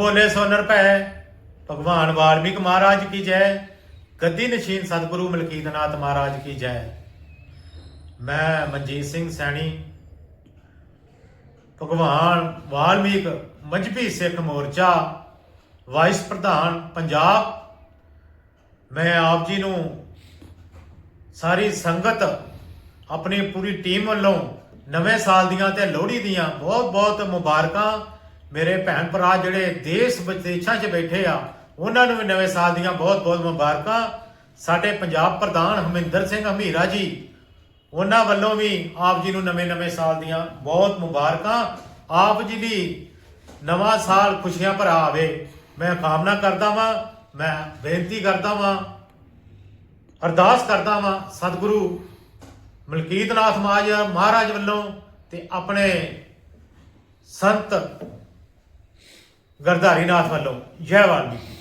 ਬੋਲੇ ਸੋ ਨਿਰਭੈ ਭਗਵਾਨ ਵਾਲਮੀਕ ਮਹਾਰਾਜ ਕੀ ਜੈ, ਗੱਦੀ ਨਸ਼ੀਨ ਸਤਿਗੁਰੂ ਮਲਕੀਤਨਾਥ ਮਹਾਰਾਜ ਕੀ ਜੈ। ਮੈਂ ਮਨਜੀਤ ਸਿੰਘ ਸੈਣੀ, ਭਗਵਾਨ ਵਾਲਮੀਕ ਮਜਬੀ ਸਿੱਖ ਮੋਰਚਾ, ਵਾਈਸ ਪ੍ਰਧਾਨ ਪੰਜਾਬ। ਮੈਂ ਆਪ ਜੀ ਨੂੰ ਸਾਰੀ ਸੰਗਤ, ਆਪਣੀ ਪੂਰੀ ਟੀਮ ਵੱਲੋਂ ਨਵੇਂ ਸਾਲ ਦੀਆਂ ਤੇ ਲੋਹੜੀ ਦੀਆਂ ਬਹੁਤ ਬਹੁਤ ਮੁਬਾਰਕਾਂ ਮੇਰੇ ਭੈਣ ਭਰਾ ਜਿਹੜੇ ਦੇਸ਼ ਵਿਦੇਸ਼ਾਂ 'ਚ ਬੈਠੇ ਆ, ਉਹਨਾਂ ਨੂੰ ਵੀ ਨਵੇਂ ਸਾਲ ਦੀਆਂ ਬਹੁਤ ਬਹੁਤ ਮੁਬਾਰਕਾਂ। ਸਾਡੇ ਪੰਜਾਬ ਪ੍ਰਧਾਨ ਹਮਿੰਦਰ ਸਿੰਘ ਹਮੀਰਾ ਜੀ, ਉਹਨਾਂ ਵੱਲੋਂ ਵੀ ਆਪ ਜੀ ਨੂੰ ਨਵੇਂ-ਨਵੇਂ ਸਾਲ ਦੀਆਂ ਬਹੁਤ ਮੁਬਾਰਕਾਂ। ਆਪ ਜੀ ਦੀ ਨਵਾਂ ਸਾਲ ਖੁਸ਼ੀਆਂ ਭਰਾ ਆਵੇ। ਮੈਂ ਕਾਮਨਾ ਕਰਦਾ ਵਾਂ, ਮੈਂ ਬੇਨਤੀ ਕਰਦਾ ਵਾਂ, ਅਰਦਾਸ ਕਰਦਾ ਵਾਂ ਸਤਿਗੁਰੂ ਮਲਕੀਤਨਾਥ ਮਾਜ ਮਹਾਰਾਜ ਵੱਲੋਂ ਤੇ ਆਪਣੇ ਸੰਤ ਗਰਧਾਰੀ ਨਾਥ ਵੱਲੋਂ। ਜੈ ਵਾਲਮੀਕੀ।